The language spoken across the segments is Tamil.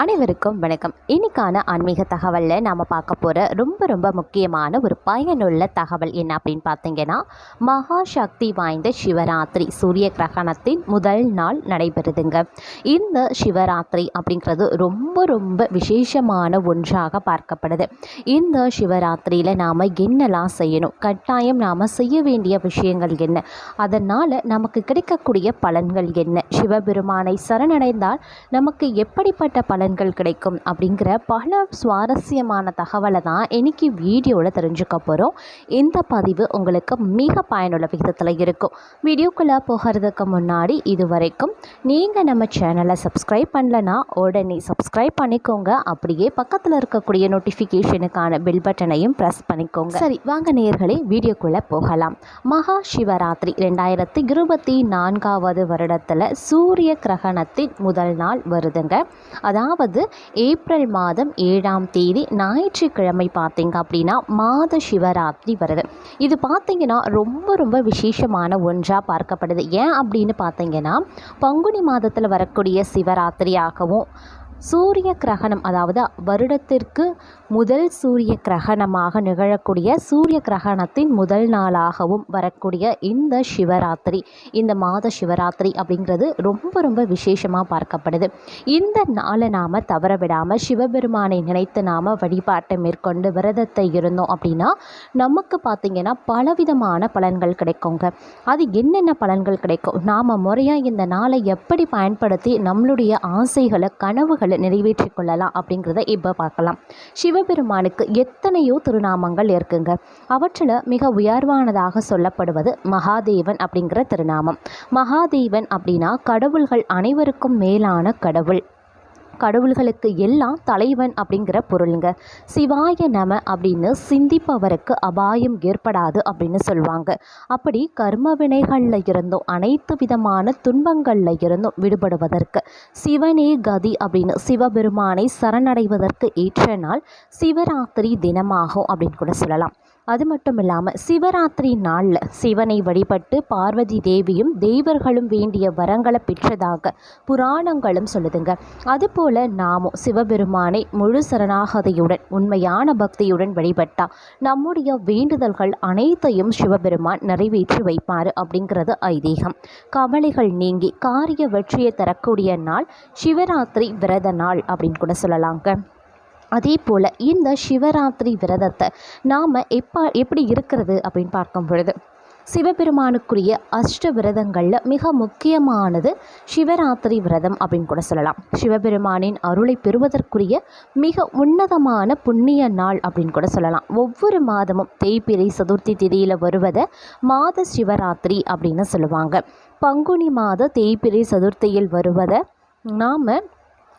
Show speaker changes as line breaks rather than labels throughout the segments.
அனைவருக்கும் வணக்கம். இன்னைக்கான ஆன்மீக தகவலில் நாம் பார்க்க போகிற ரொம்ப ரொம்ப முக்கியமான ஒரு பயனுள்ள தகவல் என்ன அப்படின்னு பார்த்தீங்கன்னா மகா சக்தி வாய்ந்த சிவராத்திரி சூரிய கிரகணத்தின் முதல் நாள் நடைபெறுதுங்க. இந்த சிவராத்திரி அப்படிங்கிறது ரொம்ப ரொம்ப விசேஷமான ஒன்றாக பார்க்கப்படுது. இந்த சிவராத்திரியில் நாம் என்னெல்லாம் செய்யணும் கட்டாயம் நாம் செய்ய வேண்டிய விஷயங்கள் என்ன அதனால் நமக்கு கிடைக்கக்கூடிய பலன்கள் என்ன சிவபெருமானை சரணடைந்தால் நமக்கு எப்படிப்பட்ட பலன் பலன்கள் கிடைக்கும் அப்படிங்கிற பல சுவாரஸ்யமான தகவலை தான் இன்னைக்கு வீடியோவில் தெரிஞ்சுக்க போகிறோம் இந்த பதிவு உங்களுக்கு மிக பயனுள்ள விகிதத்தில் இருக்கும். வீடியோக்குள்ளே போகிறதுக்கு முன்னாடி இது வரைக்கும் நீங்கள் நம்ம சேனலை சப்ஸ்கிரைப் பண்ணலன்னா உடனே சப்ஸ்கிரைப் பண்ணிக்கோங்க. அப்படியே பக்கத்தில் இருக்கக்கூடிய நோட்டிஃபிகேஷனுக்கான பெல் பட்டனையும் ப்ரெஸ் பண்ணிக்கோங்க. சரி வாங்க நேர்களே வீடியோக்குள்ளே போகலாம். மகா சிவராத்திரி ரெண்டாயிரத்தி இருபத்தி நான்காவது வருடத்தில் சூரிய கிரகணத்தின் முதல் நாள் வருதுங்க. அதாவது ஏப்ரல் மாதம் ஏழாம் தேதி ஞாயிற்றுக்கிழமை பார்த்தீங்க அப்படின்னா மாத சிவராத்திரி வருது. இது பார்த்தீங்கன்னா ரொம்ப ரொம்ப விசேஷமான ஒன்றாக பார்க்கப்படுது. ஏன் அப்படின்னு பார்த்தீங்கன்னா பங்குனி மாதத்தில் வரக்கூடிய சிவராத்திரியாகவும் சூரிய கிரகணம் அதாவது வருடத்திற்கு முதல் சூரிய கிரகணமாக நிகழக்கூடிய சூரிய கிரகணத்தின் முதல் நாளாகவும் வரக்கூடிய இந்த சிவராத்திரி இந்த மாத சிவராத்திரி அப்படிங்கிறது ரொம்ப ரொம்ப விசேஷமாக பார்க்கப்படுது. இந்த நாளை நாம் தவற விடாமல் சிவபெருமானை நினைத்து நாம் வழிபாட்டை மேற்கொண்டு விரதத்தை இருந்தோம் அப்படின்னா நமக்கு பார்த்திங்கன்னா பலவிதமான பலன்கள் கிடைக்குங்க. அது என்னென்ன பலன்கள் கிடைக்கும்? நாம் முறையாக இந்த நாளை எப்படி பயன்படுத்தி நம்மளுடைய ஆசைகளை கனவுகளை நிறைவேற்றிக் கொள்ளலாம் அப்படிங்கிறத இப்போ பார்க்கலாம். சிவபெருமானுக்கு எத்தனையோ திருநாமங்கள் இருக்குங்க. அவற்றில் மிக உயர்வானதாக சொல்லப்படுவது மகாதேவன் அப்படிங்கிற திருநாமம். மகாதேவன் அப்படின்னா கடவுள்கள் அனைவருக்கும் மேலான கடவுள். கடவுள்களுக்கு எல்லாம் தலைவன் அப்படிங்கிற பொருளுங்க. சிவாய நம அப்படின்னு சிந்திப்பவருக்கு அபாயம் ஏற்படாது அப்படின்னு சொல்லுவாங்க. அப்படி கர்ம வினைகளில் இருந்தும் அனைத்து விதமான துன்பங்களில் இருந்தும் விடுபடுவதற்கு சிவனே கதி அப்படின்னு சிவபெருமானை சரணடைவதற்கு ஏற்ற நாள் சிவராத்திரி தினமாகும் அப்படின்னு கூட சொல்லலாம். அது மட்டும் இல்லாமல் சிவராத்திரி நாளில் சிவனை வழிபட்டு பார்வதி தேவியும் தெய்வர்களும் வேண்டிய வரங்களை பெற்றதாக புராணங்களும் சொல்லுதுங்க. அதுபோல் நாமும் சிவபெருமானை முழு சரணாகதியுடன் உண்மையான பக்தியுடன் வழிபட்டால் நம்முடைய வேண்டுதல்கள் அனைத்தையும் சிவபெருமான் நிறைவேற்றி வைப்பார் அப்படிங்கிறது ஐதீகம். கவலைகள் நீங்கி காரிய வெற்றியை தரக்கூடிய நாள் சிவராத்திரி விரத நாள் அப்படின்னு கூட சொல்லலாங்க. அதே போல் இந்த சிவராத்திரி விரதத்தை நாம் எப்போ எப்படி இருக்கிறது அப்படின்னு பார்க்கும் பொழுது சிவபெருமானுக்குரிய அஷ்ட விரதங்களில் மிக முக்கியமானது சிவராத்திரி விரதம் அப்படின்னு கூட சொல்லலாம். சிவபெருமானின் அருளை பெறுவதற்குரிய மிக உன்னதமான புண்ணிய நாள் அப்படின்னு கூட சொல்லலாம். ஒவ்வொரு மாதமும் தேய்பிரை சதுர்த்தி திதியில் வருவதை மாத சிவராத்திரி அப்படின்னு சொல்லுவாங்க. பங்குனி மாத தேய்பிரை சதுர்த்தியில் வருவதை நாம்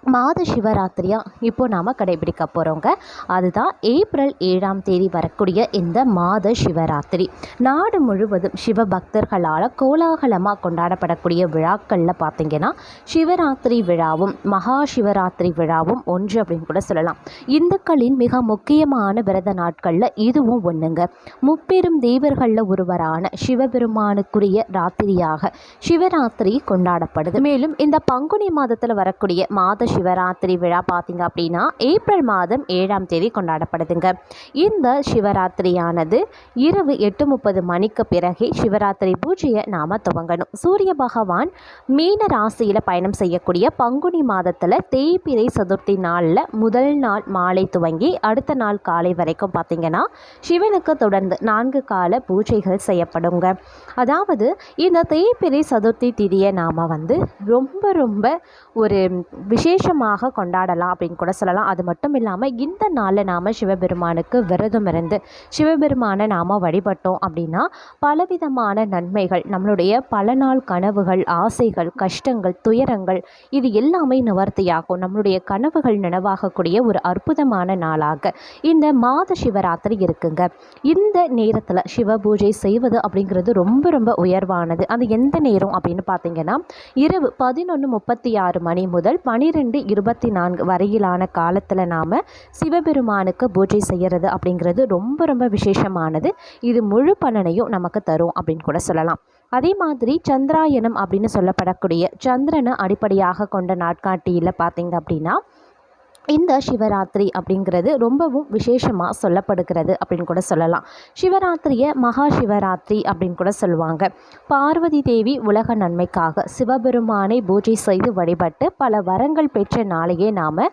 மாத சிவராத்திரியாக இப்போ நாம் கடைபிடிக்க போகிறோங்க அதுதான் ஏப்ரல் ஏழாம் தேதி வரக்கூடிய இந்த மாத சிவராத்திரி. நாடு முழுவதும் சிவ பக்தர்களால் கோலாகலமாக கொண்டாடப்படக்கூடிய விழாக்களில் பார்த்திங்கன்னா சிவராத்திரி விழாவும் மகா சிவராத்திரி விழாவும் ஒன்று அப்படின்னு கூட சொல்லலாம். இந்துக்களின் மிக முக்கியமான விரத நாட்களில் இதுவும் ஒன்றுங்க முப்பெரும் தேவர்களில் ஒருவரான சிவபெருமானுக்குரிய ராத்திரியாக சிவராத்திரி கொண்டாடப்படுது. மேலும் இந்த பங்குனி மாதத்தில் வரக்கூடிய மாத சிவராத்திரி விழா பார்த்தீங்க அப்படின்னா ஏப்ரல் மாதம் ஏழாம் தேதி கொண்டாடப்படுதுங்க. இந்த சிவராத்திரியானது இரவு எட்டு முப்பது மணிக்கு பிறகே சிவராத்திரி பூஜையை நாம் துவங்கணும். சூரிய பகவான் மீன ராசியில் பயணம் செய்யக்கூடிய பங்குனி மாதத்தில் தேய்பிரை சதுர்த்தி நாளில் முதல் நாள் மாலை துவங்கி அடுத்த நாள் காலை வரைக்கும் பார்த்தீங்கன்னா சிவனுக்கு தொடர்ந்து நான்கு கால பூஜைகள் செய்யப்படுங்க. அதாவது இந்த தேய்பிரை சதுர்த்தி திதியை நாம் வந்து ரொம்ப ரொம்ப ஒரு விசேஷமாக கொண்டாடலாம் அப்படின்னு கூட சொல்லலாம். அது மட்டும் இல்லாமல் இந்த நாளில் நாம் சிவபெருமானுக்கு விரதம் இருந்து சிவபெருமானை நாம் வழிபட்டோம் அப்படின்னா பலவிதமான நன்மைகள் நம்மளுடைய பல நாள் கனவுகள் ஆசைகள் கஷ்டங்கள் துயரங்கள் இது எல்லாமே நிவர்த்தியாகும். நம்மளுடைய கனவுகள் நினைவாகக்கூடிய ஒரு அற்புதமான நாளாக இந்த மாத சிவராத்திரி இருக்குங்க. இந்த நேரத்தில் சிவ பூஜை செய்வது அப்படிங்கிறது ரொம்ப ரொம்ப உயர்வானது. அது எந்த நேரம் அப்படின்னு பார்த்தீங்கன்னா இரவு பதினொன்று முப்பத்தி ஆறு மணி முதல் பனிரெண்டு இருபத்தி நான்கு வரையிலான காலத்தில் நாம் சிவபெருமானுக்கு பூஜை செய்கிறது அப்படிங்கிறது ரொம்ப ரொம்ப விசேஷமானது. இது முழு பலனையும் நமக்கு தரும் அப்படின்னு கூட சொல்லலாம். அதே மாதிரி சந்திராயனம் அப்படின்னு சொல்லப்படக்கூடிய சந்திரனை அடிப்படையாக கொண்ட நாட்காட்டியில் பார்த்தீங்க அப்படின்னா இந்த சிவராத்திரி அப்படிங்கிறது ரொம்பவும் விசேஷமாக சொல்லப்படுகிறது அப்படின்னு கூட சொல்லலாம். சிவராத்திரியை மகா சிவராத்திரி அப்படின்னு கூட சொல்லுவாங்க. பார்வதி தேவி உலக நன்மைக்காக சிவபெருமானை பூஜை செய்து வழிபட்டு பல வரங்கள் பெற்ற நாளையே நாம்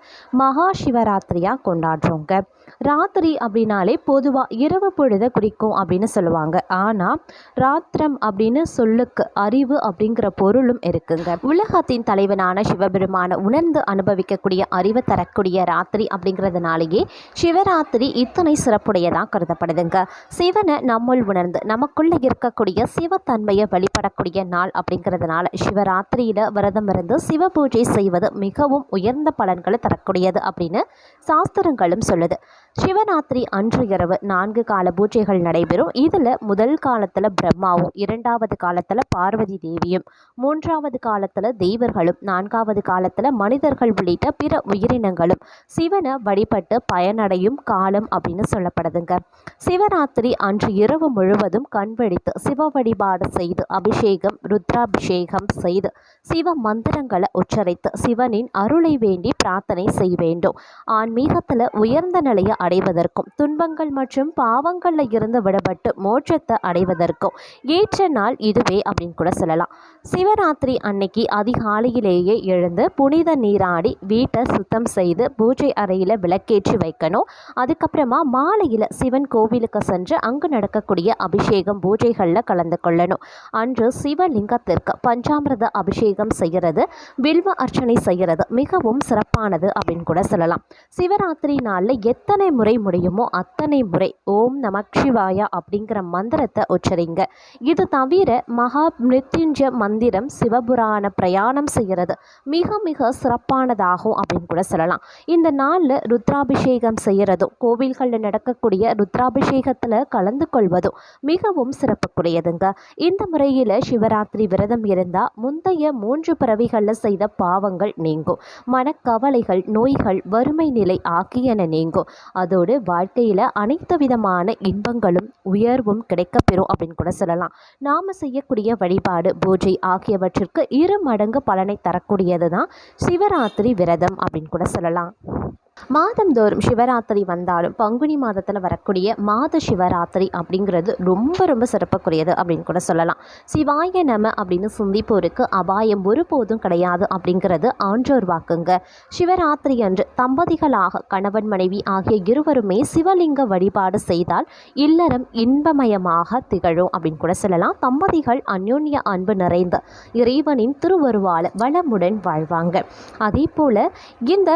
மகா சிவராத்திரியாக கொண்டாடுறோங்க. ராத்திரி அப்படின்னாலே பொதுவாக இரவு பொழுதை குறிக்கும் அப்படின்னு சொல்லுவாங்க. ஆனால் ராத்திரம் அப்படின்னு சொல்லுக்கு அறிவு அப்படிங்கிற பொருளும் இருக்குங்க. உலகத்தின் தலைவனான சிவபெருமான உணர்ந்து அனுபவிக்கக்கூடிய அறிவை தரக்கூடிய ராத்திரி அப்படிங்கிறதுனாலேயே சிவராத்திரி இத்தனை சிறப்புடையதாக கருதப்படுதுங்க. சிவனை நம்முள் உணர்ந்து நமக்குள்ளே இருக்கக்கூடிய சிவத்தன்மையை வெளிப்படக்கூடிய நாள் அப்படிங்கிறதுனால சிவராத்திரியில் விரதம் இருந்து சிவ பூஜை செய்வது மிகவும் உயர்ந்த பலன்களை தரக்கூடியது அப்படின்னு சாஸ்திரங்களும் சொல்லுது. சிவராத்திரி அன்று இரவு நான்கு கால பூஜைகள் நடைபெறும். இதில் முதல் காலத்தில் பிரம்மாவும் இரண்டாவது காலத்தில் பார்வதி தேவியும் மூன்றாவது காலத்தில் தெய்வர்களும் நான்காவது காலத்தில் மனிதர்கள் உள்ளிட்ட பிற உயிரினங்களும் சிவனை வழிபட்டு பயனடையும் காலம் அப்படின்னு சொல்லப்படுதுங்க. சிவராத்திரி அன்று இரவு முழுவதும் கண்வெடித்து சிவ வழிபாடு செய்து அபிஷேகம் ருத்ராபிஷேகம் செய்து சிவ மந்திரங்களை உச்சரித்து சிவனின் அருளை வேண்டி பிரார்த்தனை செய்ய வேண்டும். ஆன்மீகத்தில் உயர்ந்த நிலையை அடைவதற்கும் துன்பங்கள் மற்றும் பாவங்களில் இருந்து விடப்பட்டு மோட்சத்தை அடைவதற்கும் ஏற்ற நாள் இதுவே அப்படின்னு கூட சொல்லலாம். சிவராத்திரி அன்னைக்கு அதிகாலையிலேயே எழுந்து புனித நீராடி வீட்டை சுத்தம் செய்து பூஜை அறையில் விளக்கேற்றி வைக்கணும். அதுக்கப்புறமா மாலையில் சிவன் கோவிலுக்கு சென்று அங்கு நடக்கக்கூடிய அபிஷேகம் பூஜைகளில் கலந்து கொள்ளணும். அன்று சிவலிங்கத்திற்கு பஞ்சாமிரத அபிஷேகம் செய்கிறது வில்வ அர்ச்சனை செய்கிறது. மிகவும் சிறப்பானது அப்படின்னு கூட சொல்லலாம். சிவராத்திரி நாளில் எத்தனை முறை முடியுமோ அத்தனை முறை ஓம் நமக் சிவாயா அப்படிங்கிற மந்திரத்தை உச்சரிங்க. இது தவிர மகா மிருத்யுஞ்ச மந்திரம் சிவபுராண பிரயாணம் செய்கிறது. மிக மிக சிறப்பானதாகும் அப்படின்னு கூட சொல்லலாம். இந்த நாளில் ருத்ராபிஷேகம் செய்கிறதும் கோவில்களில் நடக்கக்கூடிய ருத்ராபிஷேகத்தில் கலந்து கொள்வதும் மிகவும் சிறப்புக்குரியதுங்க. இந்த முறையில் சிவராத்திரி விரதம் இருந்தால் முந்தைய மூன்று பிறவிகளில் செய்த பாவங்கள் நீங்கும். மனக்கவலைகள் நோய்கள் வறுமை நிலை ஆகியன நீங்கும். அதோடு வாழ்க்கையில் அனைத்து விதமான இன்பங்களும் உயர்வும் கிடைக்கப்பெறும் அப்படின்னு கூட சொல்லலாம். நாம் செய்யக்கூடிய வழிபாடு பூஜை ஆகியவற்றிற்கு இரு மடங்கு பலனை தரக்கூடியது தான் சிவராத்திரி விரதம் அப்படின்னு கூட சொல்லலாம். மாதந்தோறும் சிவராத்திரி வந்தாலும் பங்குனி மாதத்தில் வரக்கூடிய மாத சிவராத்திரி அப்படிங்கிறது ரொம்ப ரொம்ப சிறப்புக்குரியது அப்படின்னு கூட சொல்லலாம். சிவாய நம அப்படின்னு சிந்திப்போருக்கு அபாயம் ஒருபோதும் கிடையாது அப்படிங்கிறது ஆன்றோர் வாக்குங்க. சிவராத்திரி அன்று தம்பதிகளாக கணவன் மனைவி ஆகிய இருவருமே சிவலிங்க வழிபாடு செய்தால் இல்லறம் இன்பமயமாக திகழும் அப்படின்னு கூட சொல்லலாம். தம்பதிகள் அந்யோன்ய அன்பு நிறைந்த இறைவனின் திருவருவால வளமுடன் வாழ்வாங்க. அதே போல் இந்த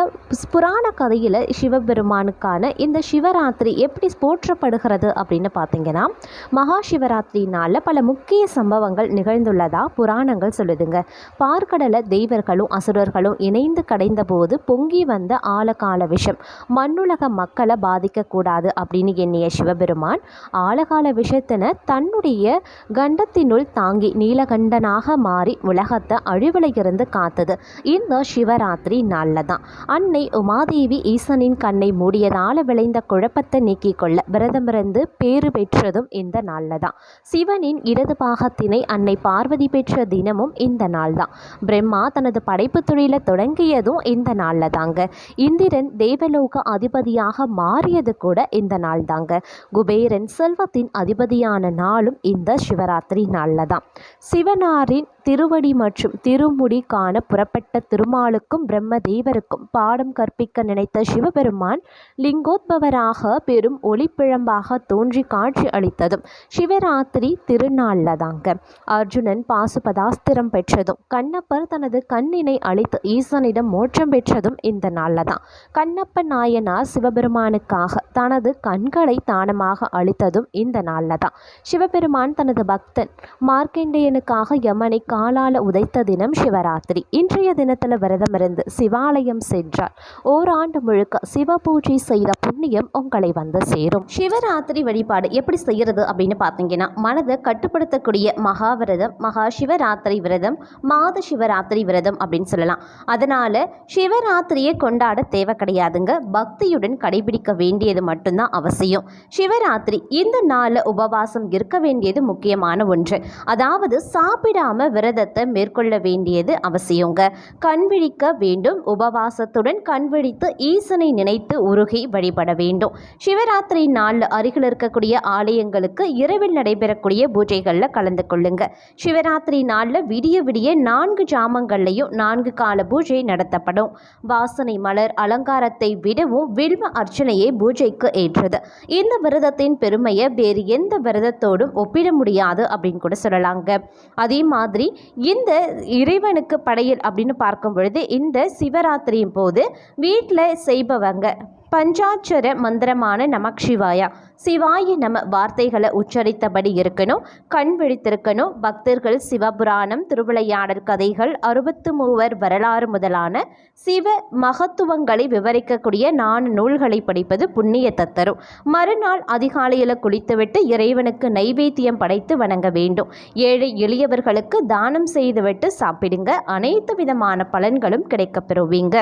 புராண கதை கதையில் சிவபெருமானுக்கான இந்த சிவராத்திரி எப்படி போற்றப்படுகிறது அப்படின்னு பார்த்தீங்கன்னா மகா சிவராத்திரினால் பல முக்கிய சம்பவங்கள் நிகழ்ந்துள்ளதா புராணங்கள் சொல்லுதுங்க. பார்க்கடலை தெய்வர்களும் அசுரர்களும் இணைந்து கடைந்த போது பொங்கி வந்த ஆழகால விஷம் மண்ணுலக மக்களை பாதிக்கக்கூடாது அப்படின்னு எண்ணிய சிவபெருமான் ஆழகால விஷத்தினை தன்னுடைய கண்டத்தினுள் தாங்கி நீலகண்டனாக மாறி உலகத்தை அழிவில் இருந்து காத்தது இந்த சிவராத்திரி நாளில் தான் அன்னை உமாதேவி ஈசனின் கண்ணை மூடியதால் விளைந்த குழப்பத்தை நீக்கிக் கொள்ள விரதமிருந்து பேறு பெற்றதும் இந்த நாளில் தான் சிவனின் இடது பாகத்தினை அன்னை பார்வதி பெற்ற தினமும் இந்த நாள் தான் பிரம்மா தனது படைப்பு தொழிலை தொடங்கியதும் இந்த நாளில் தாங்க இந்திரன் தேவலோக அதிபதியாக மாறியது கூட இந்த நாள் தாங்க குபேரன் செல்வத்தின் அதிபதியான நாளும் இந்த சிவராத்திரி நாளில் தான் சிவனாரின் திருவடி மற்றும் திருமுடி காண புறப்பட்ட திருமாலுக்கும் பிரம்ம தேவருக்கும் பாடம் கற்பிக்க நினைத்த சிவபெருமான் லிங்கோத்பவராக பெரும் ஒளிப்பிழம்பாக தோன்றி காட்சி அளித்ததும் சிவராத்திரி திருநாளில் தாங்க அர்ஜுனன் பாசுபதாஸ்திரம் பெற்றதும் கண்ணப்பர் தனது கண்ணினை அளித்து ஈசனிடம் மோட்சம் பெற்றதும் இந்த நாளில் தான் கண்ணப்ப நாயனார் சிவபெருமானுக்காக தனது கண்களை தானமாக அளித்ததும் இந்த நாளில் தான் சிவபெருமான் தனது பக்தன் மார்க்கண்டேயனுக்காக யமனை காலால உதைத்த தினம் சிவராத்திரி. இன்றைய தினத்தில் விரதம் இருந்து சிவாலயம் சென்றார் ஓராண்டு முழுக்க சிவ பூஜை செய்த புண்ணியம் உங்களை வந்து சேரும். சிவராத்திரி வழிபாடு எப்படி செய்யறது அப்படின்னு பார்த்தீங்கன்னா மனதை கட்டுப்படுத்தக்கூடிய மகாவிரதம் மகா சிவராத்திரி விரதம் மாத சிவராத்திரி விரதம் அப்படின்னு சொல்லலாம். அதனால சிவராத்திரியை கொண்டாட தேவை கிடையாதுங்க. பக்தியுடன் கடைபிடிக்க வேண்டியது மட்டும்தான் அவசியம். சிவராத்திரி இந்த நாளில் உபவாசம் இருக்க வேண்டியது முக்கியமான ஒன்று. அதாவது சாப்பிடாம விரதத்தை மேற்கொள்ள வேண்டியது அவசியங்க. கண் விழிக்க வேண்டும். உபவாசத்துடன் கண் விழித்து ஈசனை நினைத்து உருகி வழிபட வேண்டும். சிவராத்திரி நாளில் அருகில் இருக்கக்கூடிய ஆலயங்களுக்கு இரவில் நடைபெறக்கூடிய பூஜைகளில் கலந்து கொள்ளுங்க. சிவராத்திரி நாளில் விடிய விடிய நான்கு ஜாமங்கள்லையும் நான்கு கால பூஜை நடத்தப்படும். வாசனை மலர் அலங்காரத்தை விடவும் வில்வ அர்ச்சனையே பூஜைக்கு ஏற்றது. இந்த விரதத்தின் பெருமையை வேறு எந்த விரதத்தோடும் ஒப்பிட முடியாது அப்படின்னு கூட சொல்லலாங்க. அதே மாதிரி இந்த இறைவனுக்கு படையல் அப்படின்னு பார்க்கும் பொழுது இந்த சிவராத்திரியின் போது வீட்டில் செய்பவங்க பஞ்சாட்சர மந்திரமான நமக் சிவாயா சிவாய நம வார்த்தைகளை உச்சரித்தபடி இருக்கணும் கண் விழித்திருக்கணும் பக்தர்கள் சிவபுராணம் திருவிளையாடல் கதைகள் அறுபத்து மூவர் வரலாறு முதலான சிவ மகத்துவங்களை விவரிக்கக்கூடிய நான் நூல்களை படிப்பது புண்ணியத்தை தரும் மறுநாள் அதிகாலையில் குளித்துவிட்டு இறைவனுக்கு நைவேத்தியம் படைத்து வணங்க வேண்டும். ஏழை எளியவர்களுக்கு தானம் செய்துவிட்டு சாப்பிடுங்க. அனைத்து விதமான பலன்களும் கிடைக்கப் பெறுவீங்க.